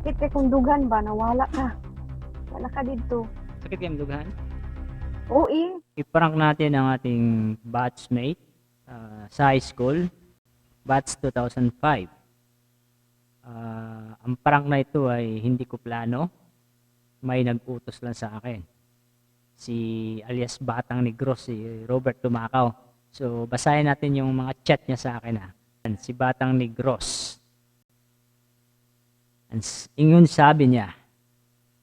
Sakit kay kung dugan ba, nawala ka. Wala ka dito. Sakit kayong dughan? Oo eh. I-prank natin ang ating batchmate ah, sa high school, batch 2005. Ah, ang prank na ito ay hindi ko plano. May nag-utos lang sa akin. Si alias Batang Negros, si Robert Tumacaw. So, basahin natin yung mga chat niya sa akin. Ha. Si Batang Negros. Ang s- Ingon sabi niya,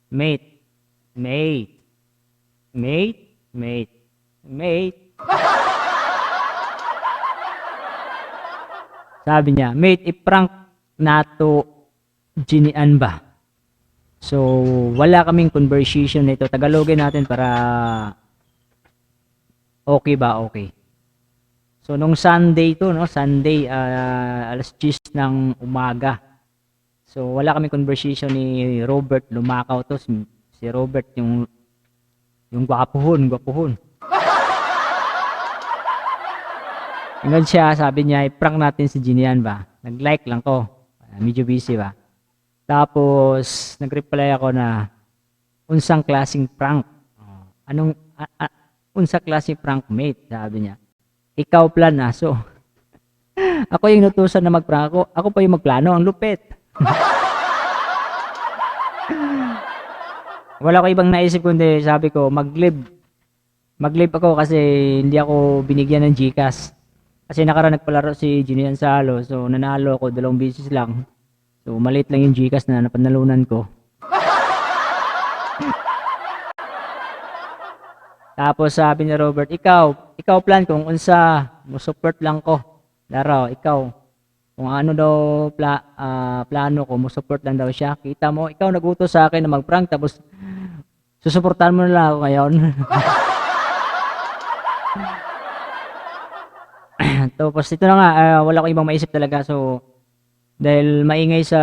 Mate, mate, mate, mate, mate. Sabi niya, mate, i-prank nato ginian ba? So, wala kaming conversation nito. Tagalogin natin para okay ba? Okay. So, nung Sunday to, no? Sunday, ah, alas 10 ng umaga. So, wala kaming conversation ni Robert Lumakaw to. Si si Robert yung yung gwapuhon, gwapuhon. Hanggang siya, sabi niya, i-prank natin si Ginian ba? Nag-like lang ko. Ah, medyo busy ba? Tapos, nag-reply ako na, unsang klaseng prank? Oh, anong, a, a, unsang klaseng prank, mate? Sabi niya. Ikaw plan na. So, ako yung nutusan na mag-prank ako. Ako pa yung magplano. Ang lupit. Wala ko ibang naisip kundi sabi ko mag-live. Mag-live ako kasi hindi ako binigyan ng GCash. Kasi nakara nagpalaro si Junian Salo. So nanalo ako dalawang beses lang. So maliit lang yung GCash na napanalunan ko. Tapos sabi ni Robert, ikaw, ikaw plan kung unsa, mo support lang ko. Laro, ikaw, kung ano daw pla, ah, plano ko, mo support lang daw siya. Kita mo, ikaw nagutos sa akin na mag-prank tapos susuportahan mo na lang ako ngayon. tapos ito na nga, ah, wala ko ibang maisip talaga. So, dahil maingay sa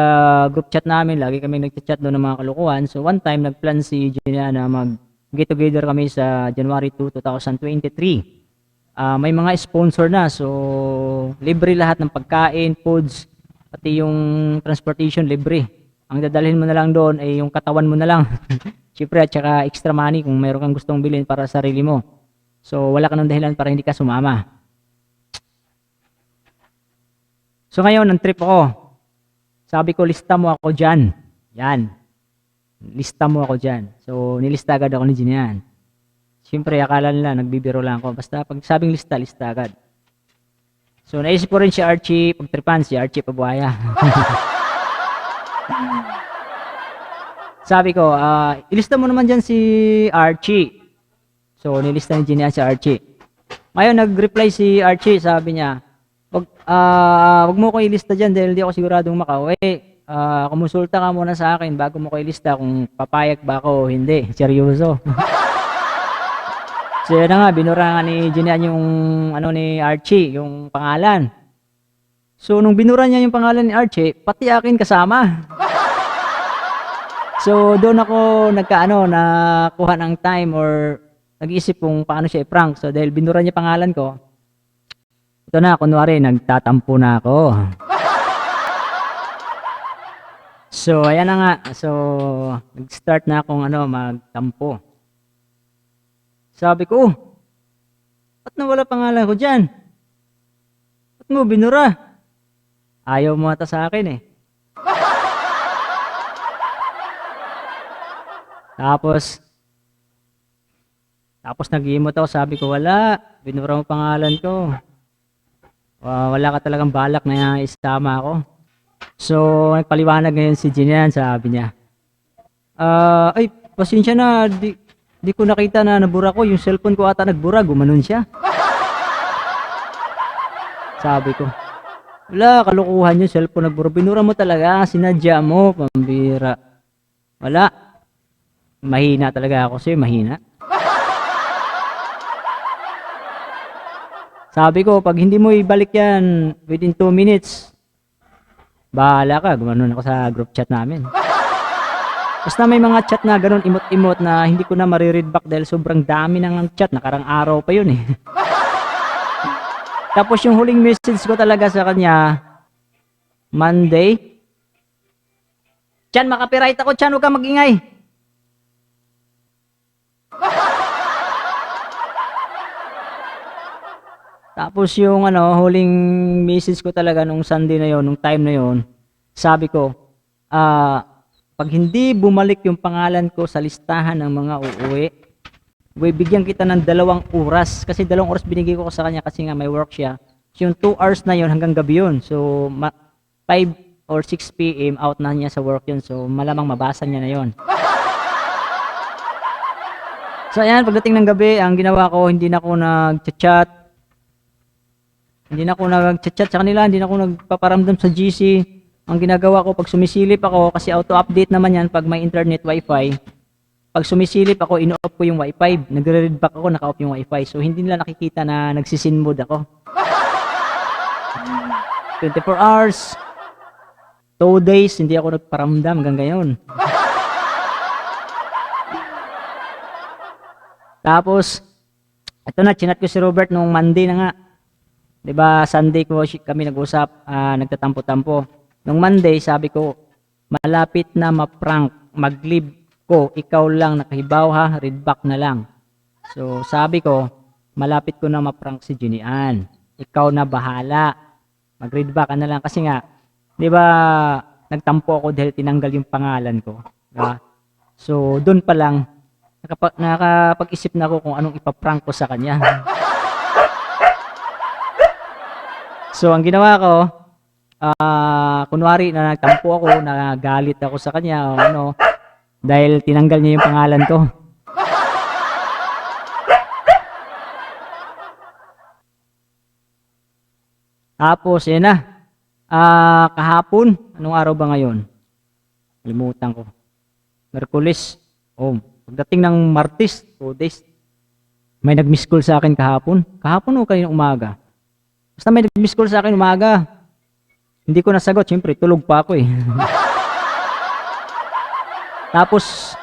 group chat namin, lagi kami nagchat doon ng mga kalukuhan. So, one time, nagplan si Gina na mag get together kami sa January 2, 2023. Ah, may mga sponsor na. So, libre lahat ng pagkain, foods, pati yung transportation libre. Ang dadalhin mo na lang doon ay yung katawan mo na lang. Siyempre, at saka extra money kung mayroon kang gustong bilhin para sa sarili mo. So, wala ka ng dahilan para hindi ka sumama. So, ngayon, ang trip ako. Sabi ko, lista mo ako dyan. Yan. Lista mo ako dyan. So, nilista agad ako ni Jinian. Siyempre, akala nila, nagbibiro lang ako. Basta pag sabing lista, lista agad. So, naisip ko rin si Archie pagtripan, si Archie Pabuaya. Sabi ko, ah, ilista mo naman dyan si Archie. So, nilista ni Jinian si Archie. Ngayon, nag-reply si Archie, sabi niya, wag, ah, wag mo ko ilista dyan dahil di ako siguradong makauwi. Ah, kumonsulta ka muna sa akin bago mo ko ilista kung papayag ba ako o hindi. Seryoso. So yun na nga, binura nga ni Jinian yung ano ni Archie, yung pangalan. So nung binura niya yung pangalan ni Archie, pati akin kasama. So doon ako nagkaano, nakuha ng time or nag-isip kung paano siya i-prank. So dahil binura niya pangalan ko, ito na, kunwari, nagtatampo na ako. So, ayan na nga. So, nag-start na akong ano, magtampo. Sabi ko, oh, ba't nawala pangalan ko dyan? Ba't mo binura? Ayaw mo ata sa akin eh. Tapos, tapos nag-iimot ako, sabi ko, wala, binura mo pangalan ko. Wa- wala ka talagang balak na isama ako. So, nagpaliwanag ngayon si Jinian, sabi niya, ah, ay, pasensya na, di, di ko nakita na nabura ko, yung cellphone ko ata nagbura, gumanon siya. Sabi ko, wala, kalukuhan yung cellphone nagbura, binura mo talaga, sinadya mo, pambira. Wala, mahina talaga ako sa'yo, mahina. Sabi ko, pag hindi mo ibalik yan within 2 minutes, bahala ka, gumanon ako sa group chat namin. Basta may mga chat na ganun, imot-imot na hindi ko na mariread back dahil sobrang dami ng chat, nakarang araw pa yun eh. Tapos yung huling message ko talaga sa kanya, Monday, Chan, makapiright ako, Chan, huwag ka magingay. Tapos yung ano, huling message ko talaga nung Sunday na yon, nung time na yon, sabi ko, ah, pag hindi bumalik yung pangalan ko sa listahan ng mga uuwi, bibigyan kita ng dalawang oras. Kasi dalawang oras binigay ko sa kanya kasi nga may work siya. So, yung 2 hours na yon hanggang gabi yun. So, ma- 5 or 6 p.m. out na niya sa work yun. So, malamang mabasa niya na yon. So, ayan, pagdating ng gabi, ang ginawa ko, hindi na ako nag-chat. Hindi na ako nag-chat sa kanila, hindi na ako nagpaparamdam sa GC. Ang ginagawa ko, pag sumisilip ako, kasi auto-update naman yan pag may internet wifi, pag sumisilip ako, ino-off ko yung wifi. Nagre-read back ako, naka-off yung wifi. So, hindi nila nakikita na nagsisin mode ako. 24 hours, 2 days, hindi ako nagparamdam hanggang ngayon. Tapos, ito na, chinat ko si Robert nung Monday na nga. 'Di ba Sunday ko kami nag-usap, ah, nagtatampo-tampo. Nung Monday, sabi ko, malapit na ma-prank, mag-leave ko, ikaw lang nakahibaw ha, read back na lang. So, sabi ko, malapit ko na ma-prank si Jinian. Ikaw na bahala. Mag-read back ka na lang kasi nga, 'di ba, nagtampo ako dahil tinanggal yung pangalan ko. Diba? So, doon pa lang nakapa- nakapag-isip na ako kung anong ipaprank ko sa kanya. So, ang ginawa ko, ah, kunwari na nagtampo ako, nagalit ako sa kanya, o ano, dahil tinanggal niya yung pangalan ko. Tapos, yan na. Ah, kahapon, anong araw ba ngayon? Limutan ko. Merkulis. Oh, pagdating ng Martes, 2 days, may nag-miss call sa akin kahapon. Kahapon o kanina umaga? Basta may nag-miss call sa akin umaga. Hindi ko nasagot, syempre tulog pa ako eh. Tapos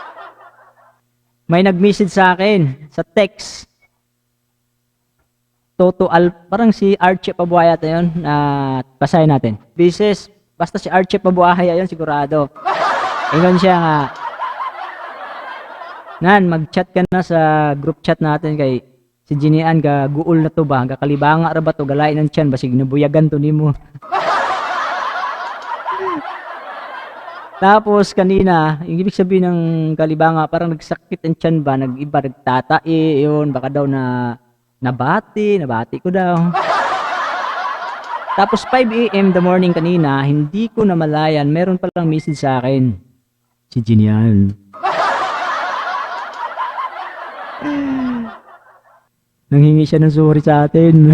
may nag-message sa akin sa text. Toto Al, parang si Archie Pabuaya yata yun, na basahin natin. Bises, basta si Archie Pabuaya yun sigurado. Ingon siya nga, Nan, mag-chat ka na sa group chat natin kay si Jinian ga guol na to ba, ga kalibanga ra ba to galain ng tiyan basig nabuyagan to nimo. Tapos kanina, yung ibig sabihin ng kalibanga, parang nagsakit ang tiyan ba, nag-iba, nagtatai, yun, baka daw na nabati, nabati ko daw. Tapos 5 a.m. the morning kanina, hindi ko namalayan, meron palang message sa akin. Si Jinian. Nanghingi siya ng sorry sa atin.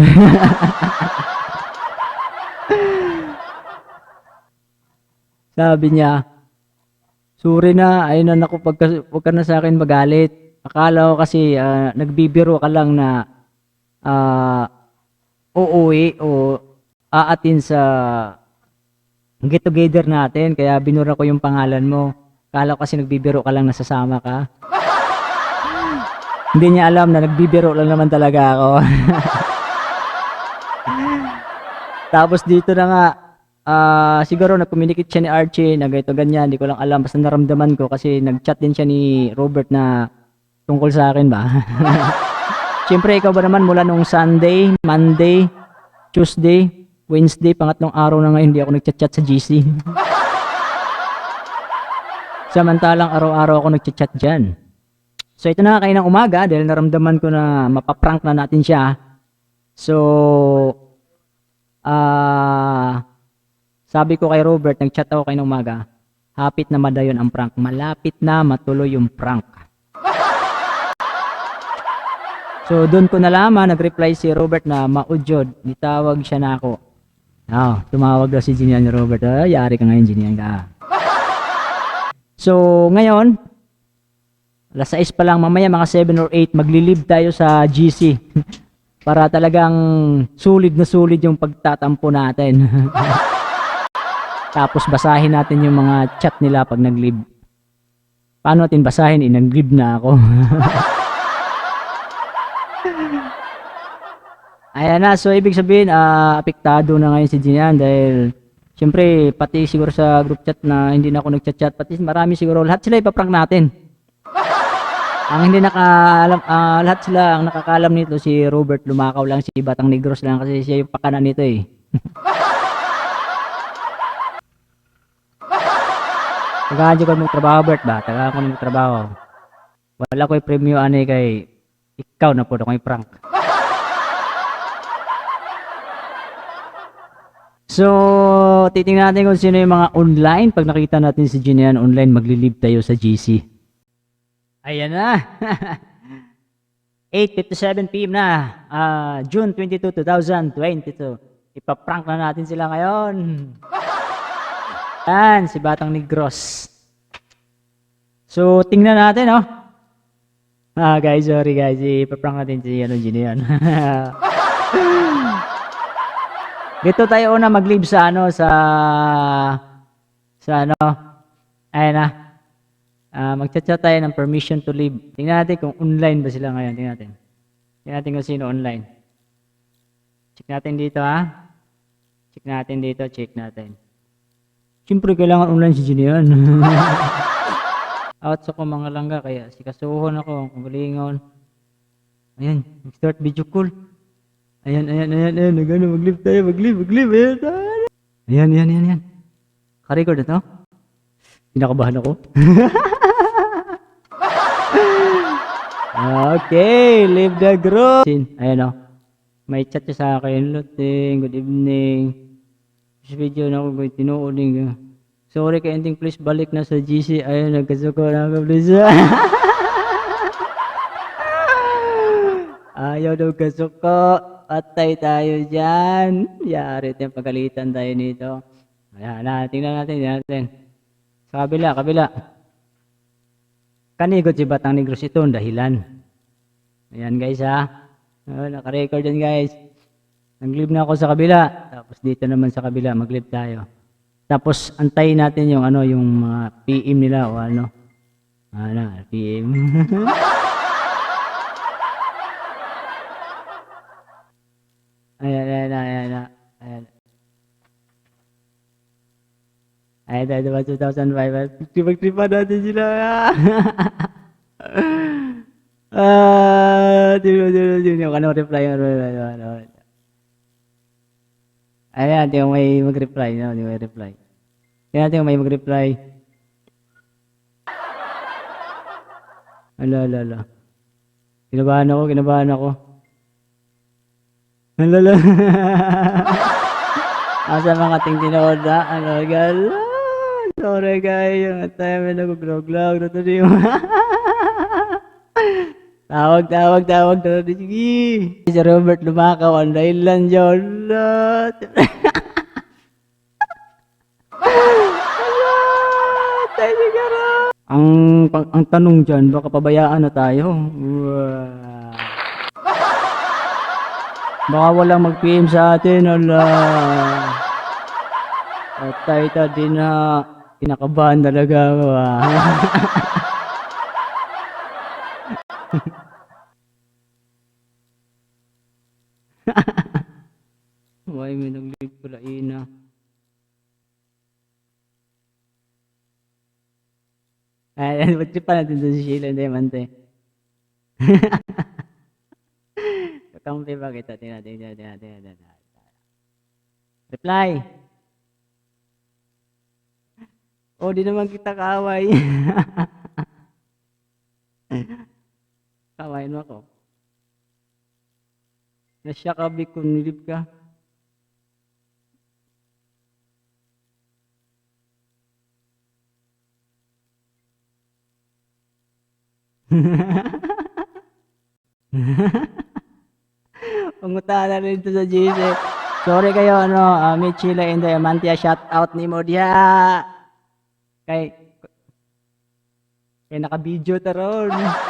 Sabi niya, sorry na, ayun na naku, pagka, huwag ka na sa akin magalit. Akala ko kasi ah, nagbibiro ka lang na ah, uuwi o aatin sa get together natin. Kaya binura ko yung pangalan mo. Akala ko kasi nagbibiro ka lang nasasama ka. Hindi niya alam na nagbibiro lang naman talaga ako. Tapos dito na nga, ah, siguro nag-communicate siya ni Archie na ganito ganyan, hindi ko lang alam, basta naramdaman ko kasi nag-chat din siya ni Robert na tungkol sa akin ba. Siyempre, ikaw ba naman mula nung Sunday, Monday, Tuesday, Wednesday, pangatlong araw na ngayon, hindi ako nag-chat-chat sa GC. Samantalang araw-araw ako nag-chat dyan. So ito na kayo ng umaga dahil naramdaman ko na mapaprank na natin siya. So, ah, sabi ko kay Robert, nag-chat ako kayo umaga, hapit na madayon ang prank. Malapit na matuloy yung prank. So, doon ko nalaman, nag-reply si Robert na maudyod, nitawag siya na ako. Ah, tumawag daw si Jinian ni Robert. Ah, yari ka ngayon, Jinian ka. So, ngayon, alas 6 pa lang, mamaya mga 7 or 8, maglilib tayo sa GC. Para talagang sulit na sulit yung pagtatampo natin. Tapos basahin natin yung mga chat nila pag nag-leave. Paano natin basahin? Eh, nag-leave na ako. Ayan na, so ibig sabihin, ah, apektado na ngayon si Jinian dahil Siyempre, pati siguro sa group chat na hindi na ako nagchat-chat, pati marami siguro, lahat sila ipaprank natin. Ang hindi nakaalam, ah, lahat sila, ang nakakalam nito si Robert Lumakaw lang, si Batang Negros lang kasi siya yung pakanan nito eh. Tagaan ko mo trabaho, Bert ba? Tagaan ko mo trabaho. Wala ko'y premyo ani kay ikaw na po na ko'y prank. So, titingnan natin kung sino yung mga online. Pag nakita natin si Ginian online, magli-live tayo sa GC. Ayan na. 8.57 p.m. na. Ah, June 22, 2022. Ipaprank na natin sila ngayon. Yan, si Batang Negros. So, tingnan natin, oh. Ah, guys, sorry guys. Ipaprank natin si ano, Ginian. Dito tayo una mag-live sa ano sa sa ano. Ayun na. Ah, magchat-chat tayo ng permission to live. Tingnan natin kung online ba sila ngayon. Tingnan natin. Tingnan natin kung sino online. Check natin dito ha. Check natin dito, check natin. Siyempre kailangan online si Jinian. Out sa ko mga langga kaya sikasuhon ako, kumulingon. Ayan, start video call. Ayan, ayan, ayan, ayan. Nagano, mag-live tayo, mag-live, mag-live. Ayan, ayan. Ayan, ayan, ayan. Ka-record na to? Pinakabahan ako. okay, live the group. Ayan o. May chat siya sa akin. Luting, good evening. This video na ako tinuod ng Sorry kay ending please balik na sa GC. Ayun, nagkasuko na ako please. Ayaw daw kasuko. Patay tayo dyan. Yari tayo pagalitan tayo nito. Ayan na, tingnan natin, tingnan natin. Sa kabila, kabila. Kanigot si Batang Negros ito ang dahilan. Ayan guys ha. Oh, naka-record yan guys. Nag-live na ako sa kabila. Tapos dito naman sa kabila, mag-live tayo. Tapos antayin natin yung ano, yung mga PM nila o ano. Ano, PM. Ayan, ayan, ayan, ayan. Ayan. Ayan, tayo diba 2005. Tripag-tripan natin sila. Ah, tino, tino, tino. Ano reply? Ano, ano, ano. Ayan, tingnan may mag-reply. No, tingnan may reply. Tingnan tingnan may mag-reply. Ala, ala, ala. Kinabahan ako, kinabahan ako. Alala. Asa mga ting tinood na, ano, gala. Sorry guys, yung time na nag-vlog-vlog na to tawag, tawag, tawag to sige. Si Robert lumakaw, ang dyan. Ala, tayo siguro. Ang, ang tanong dyan, baka pabayaan na tayo. Wow. Baka walang mag-PM sa atin, ala. At tayo ta din na kinakabahan talaga ako. Why may nag-leave pala ina? Ay, magtripa natin doon si Sheila and Diamante. Kakampi ba kita? Tingnan, tingnan, tingnan, tingnan, tingnan. Reply. Oh, di naman kita kaaway. Kawain mo ako. Nasya ka, Bik, kung nilip ka. Punguta na rin ito sa GC. Sorry kayo, ano, uh, Michila and Diamantia, shout out ni mo diha. Kay, kay naka-video taron.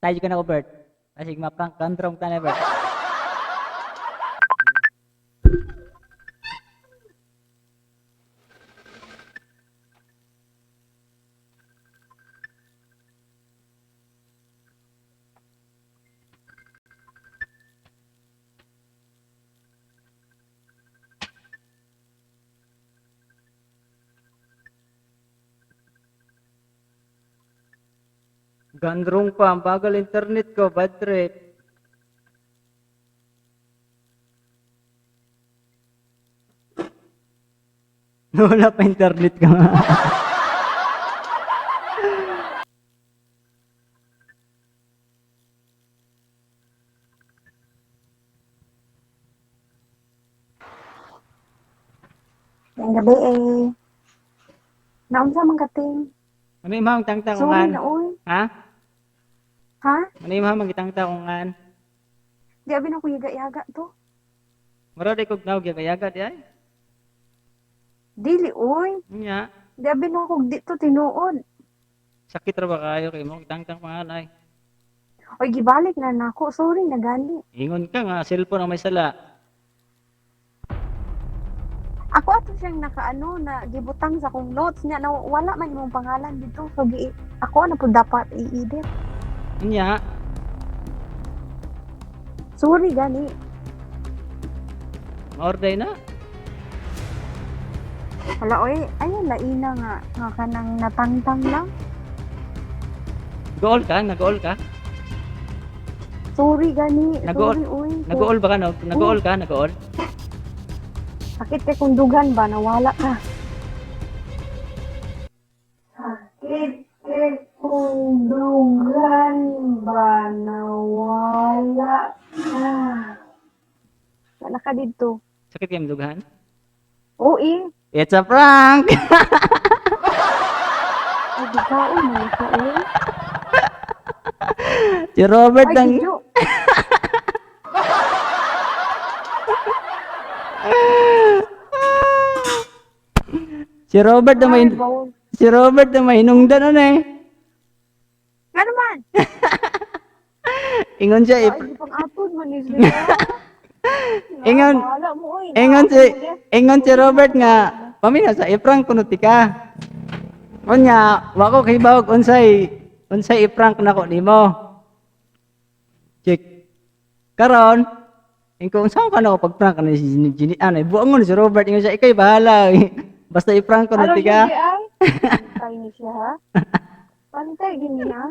Tayo ka na ko, Bert. Asig maprank kantrong ka na, Bert. Gandrong pa, ang bagal internet ko, bad trip. Wala pa internet ka nga. Ang gabi eh. Naunsa man kating. Ano yung mga tangta ko Sorry na oy. Ha? Ha? Ano yung mga magitangta ko ngan? Di abi na ko yaga-yaga to. Maro di ko gnaw yaga di ay. Dili oy. Nya, Di abi na ko dito tinuod. sakit ra ba kayo kay mo tangtang panganay. Oy gibalik na nako. Sorry na gani. Ingon ka nga cellphone ang may sala. Ako ato siyang nakaano na gibutang sa kong notes niya na wala man imong pangalan dito. So gi ako na po dapat i-edit. Nya, Sorry gani. maorday na. Wala oy, ayun laina nga nga kanang natangtang lang. Goal ka? Nag-goal ka? Sorry gani. Nag-all- Sorry oy. Nag-goal ba ka? No? Nag-goal ka? Nag-goal? Sakit kay kung dugan ba nawala ka. Ka dito. Sakit kayong dughan? Oo eh. It's a prank! Ay, di ka. Uy, mali ka eh. si Robert Ay. Si Robert na may... Ay, bawal. Si Robert na may hinungdan ano eh. Nga naman. Ingon siya, Ay, ip- di pang atod man is. Ingon, ingon si, ingon si Robert nga, pamina sa iprank kuno ti ka. Unya, wako kay bawag unsay unsay iprank nako nimo. Check. Karon, ingko unsa ka nako pagprank ni si Jenny ano, buangon si Robert ingon siya ikay bahala. Basta iprank kuno Ano ti siya ka. ay? Pantay ni siya ha? Pantay gini ha?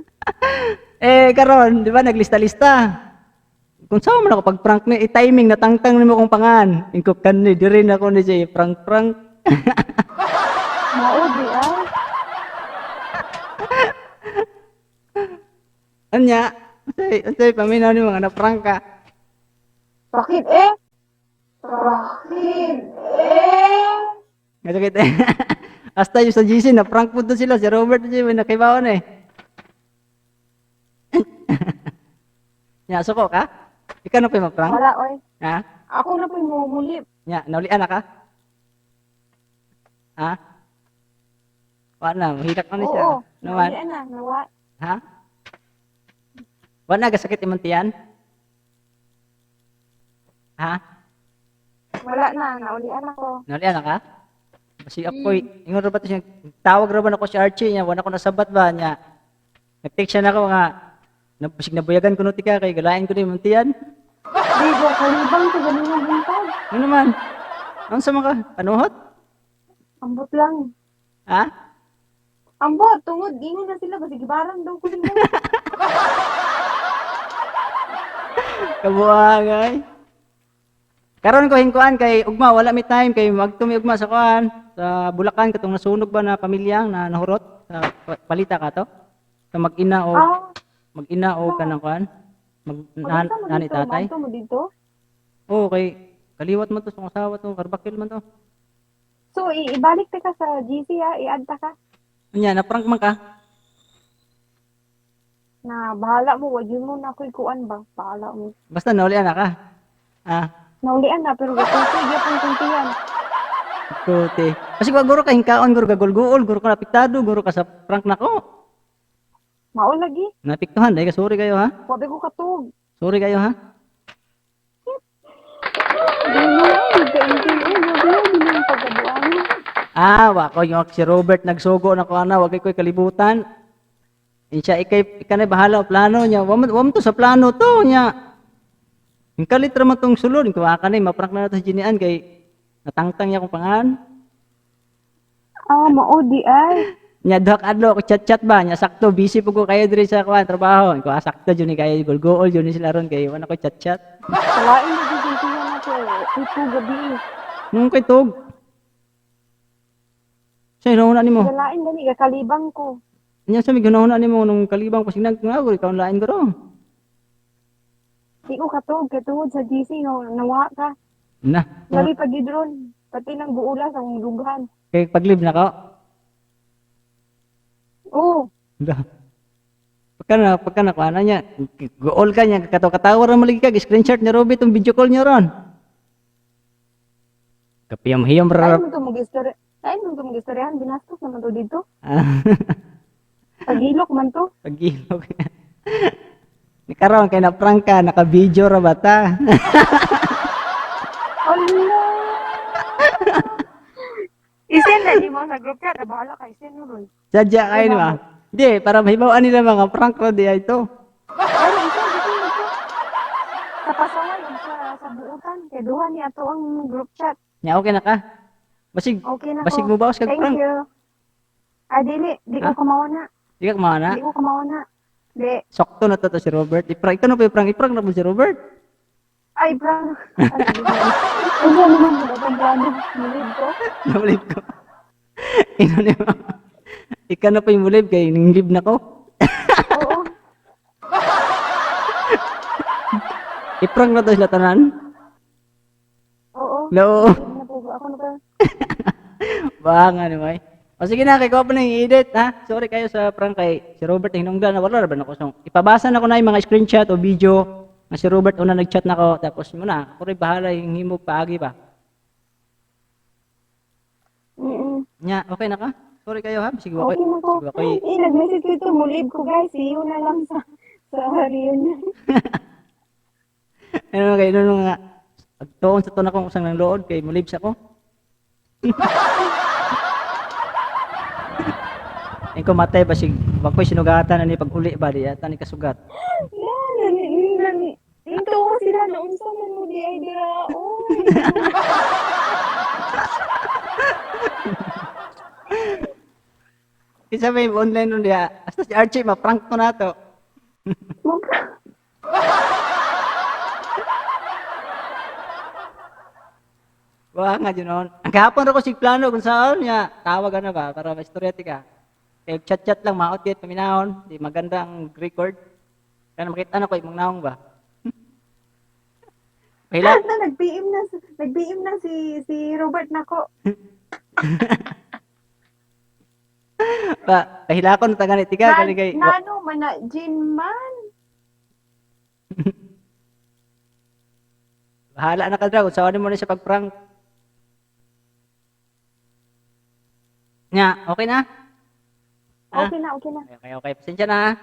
Eh karon, di ba naglista-lista. Kung saan man ako pag-prank ni, i-timing na tangtang nimo kong pangan. Ingko kanni diri na ko ni siya prank-prank. Mao di ay. Anya, unsay unsay paminaw ni mga na-prank ka. Bakit eh? Bakit eh? Nga sakit eh. Hasta yung sa GC na prank po sila si Robert J. May nakaibawan eh. Nya, suko ka? Ikaw na po yung ma-prank? Wala oy. Ha? Ako na po yung mumulip. Nya, naulian na ka? Ha? Wala na, mahilak na ni siya. Oo. Naman. Nawala na. Nawa. Ha? Wala na, sakit imong tiyan? Ha? Wala na. Naulian ako. Naulian na ka? Kasi apoy, ingon ra ba to siya, tawag ra ba ako si Archie niya, wala ko nasabat ba niya. Nag-text siya na ako nga, napasig nabuyagan ko nuti ka, kay galain ko ni tiyan. Di ko kalibang ko ganun yung buntag. Ano naman? Ano sa mga panuhot? Ambot lang. Ha? Ambot, tungod. Ingon na sila. Kasi gibaran daw ko nila. Kabuangay. Karon ko hingkuan kay ugma wala mi time kay magtumi ugma sa kuan sa Bulacan katong nasunog ba na pamilyang na nahurot sa pa- palita ka to. Sa mag-ina o Ah, mag-ina o kanang kuan mag mo nani tatay. Mo dito. Oo, kay kaliwat man to sa asawa to, karbakil man to. So, i- ibalik ka sa GC ha. I-add ta ka. Anya, na prank man ka. Na bahala mo. Wag yun mo na ako ikuan ba. Bahala mo. Basta naulian na ka. Ah, Naulian na. Pero gatuti. Gyapon kuntiyan. kuti. Kasi wa guro ka hingkaon, guro ka gulguol, guro ka napiktado, guro ka sa prank nako. Mao lagi. Napiktuhan, ka sorry kayo ha. Wabi ko katug. Sorry kayo ha. Ka. Ah, wa ko yung si Robert nagsugo na ko ana, wag koy kalibutan. Insya ikay ikanay bahala plano niya. Wa man wa man to sa plano to niya. Yung kalit ra man tong sulod, ko aka nay maprank na nato si Jinian kay natangtang niya kong pangan. Ah, mao di ay. Nya dak adlo ko chat-chat ba nya sakto busy po ko kayo diri sa kuan trabaho. Ko ah, sakto jud ni kayo gol-gol jud ni sila ron kay wala ko chat-chat. Kalain na dito siya na to. Ito gabi. Nung kay tug. Say no na nimo. Kalain gani kakalibang ko. Nya sa mi ganaon na nimo nung kalibang pasig nag ngagol ikaw lain ko ro. Di ko katog katungod sa GC no nawa ka. Na. Labi pag gidron. Pati nang guula sa lughan. Kay paglib na ka. Pagka na, pagka na, ano niya, gool ka niya, kataw-katawa rin malagi ka, screenshot niya Robby, itong video call niya ron. Kapiyam-hiyam Ay ra. mo to mag-istorya. Ay mo to mag-istoryahan. Binastos naman to dito. Pagilok man to. Pag-ilog. Nikaroon kay na prank ka, naka-video ra ba ta? Allah! Isin na di mo sa group chat. Ah, Bahala ka. Isin mo ron. Sadya kayo naman. Hindi, para mahibawaan nila mga prank ra di ito. Pero isin, isin mo to. Sa pasaway, sa, sa buutan. Kaya duha ni ato ang group chat. Nya okay na ka? Basig, Okay na basig ko. mo bawas kag Thank prank. you. Ah, dili. Di ko Ha? kamawa na. Di ka kumana. Di ko kamawa na. Di. Sakto na to, to si Robert. Iprank, ito na po iprank, iprank na po si Robert. Ay, bro. Ano naman ang plano? Nilid ko. Namulib ko. Ino ni mo. Ika na pa yung mulib kay ninglib na ko. Oo. Iprank na to sila tanan. Oo. No. Ako na ba? Banga ni may. O sige na, kay ko pa na yung edit, ha? Sorry kayo sa prank kay si Robert hinungdan na wala ba na ko. So, ipabasa na ko na yung mga screenshot o video na si Robert una nag-chat na ko. Tapos mo na, ako rin bahala yung himog paagi ba. Mm-mm. Nya, okay na ka? Sorry kayo ha? Sige, okay. Okay na. Sige, okay. Eh, nag-message ko ito. Mulib ko guys. See you na lang sa sa reunion. Ano kayo, ano nga. Agtoon sa to na kong usang ng lood kay mulib sa ko. Ay ko matay ba sig bakoy sinugatan ani pag uli ba di ata ni kasugat. Yan. Ito ko sila na unsa man mo di ay dira. Oy. Kinsa may online nun diha. Hasta si Archie ma-prank ko na to. Wa nga yun noon. Ang kahapon ra ko sig plano kung saan niya tawag na ba para maistoryatika. Kay chat-chat lang maot yet paminahon, di maganda ang record. Kana makita na ko imong naong ba. Pahila, na nag-PM na nag-PM na si si Robert nako. pa, pahila ko na taga ni tiga kali kay na ano man na Jin man. Bahala na ka daw, saan mo na siya pag-prank. Nga, okay na? Ah. Okay na, okay na. Okay, okay, okay. Pasensya na.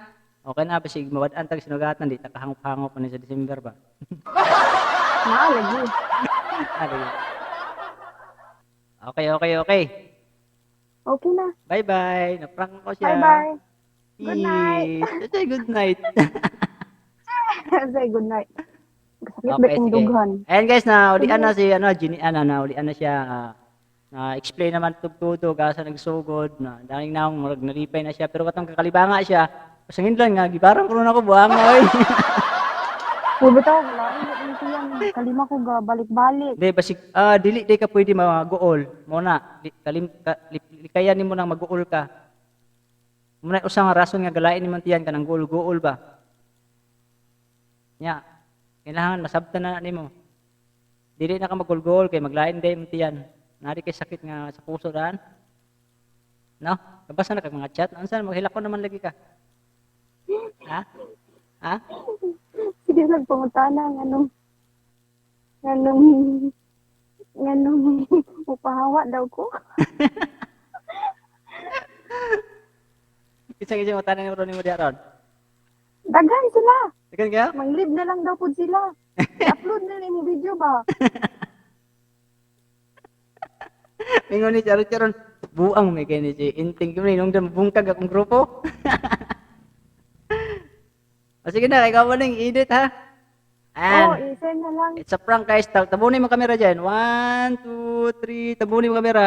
Okay na, basig mawad-an tag sinugatan, di takahangop-hangop pa ni sa December ba? Maalagi. Ah, di. Okay, okay, okay. Okay na. Bye-bye. Na-prank ko siya. Bye-bye. Good night. Say good night. Say good night. Sakit Okay, ba dughan? Ayan guys, na ulian na si ano, Ginny, ano, na ulian na siya. ah, na explain naman tugtudo kasa nagsugod na daling na akong marag nalipay na siya pero katong kakalibanga siya pasangin lang nga gibarang ko na ako buang oy Uy, bitaw, wala. Kalima ko ga, balik-balik. Di basig ah dili di ka pwede mag-goal mo na kalim ka, li- likayan nimo nang mag-goal ka. Mo na usa nga rason nga galain nimo tiyan ka nang goal-goal ba. Nya. Kailangan masabtan na nimo. Dili na ka mag-goal kay maglain day mo tiyan. Nari kay sakit nga sa puso daan. No? Kabasa na kag mga chat. Unsa maghilakon naman lagi ka? Ha? Ha? Sige, nagpangutana ng anong, anong, anong, upahawa daw ko. Isa kasi mo tanan ni mo diaron. Daghan sila. Tekan kayo? Manglib na lang daw po sila. I-upload na lang yung video ba? Mingon ni Charo Charon, buang may kaya ni si Inting kami nung bungkag akong grupo. o sige na, ikaw mo nang edit ha. And isend na lang. it's a prank guys. Tab- Tabunin mo kamera dyan. One, two, three. Tabunin mo kamera.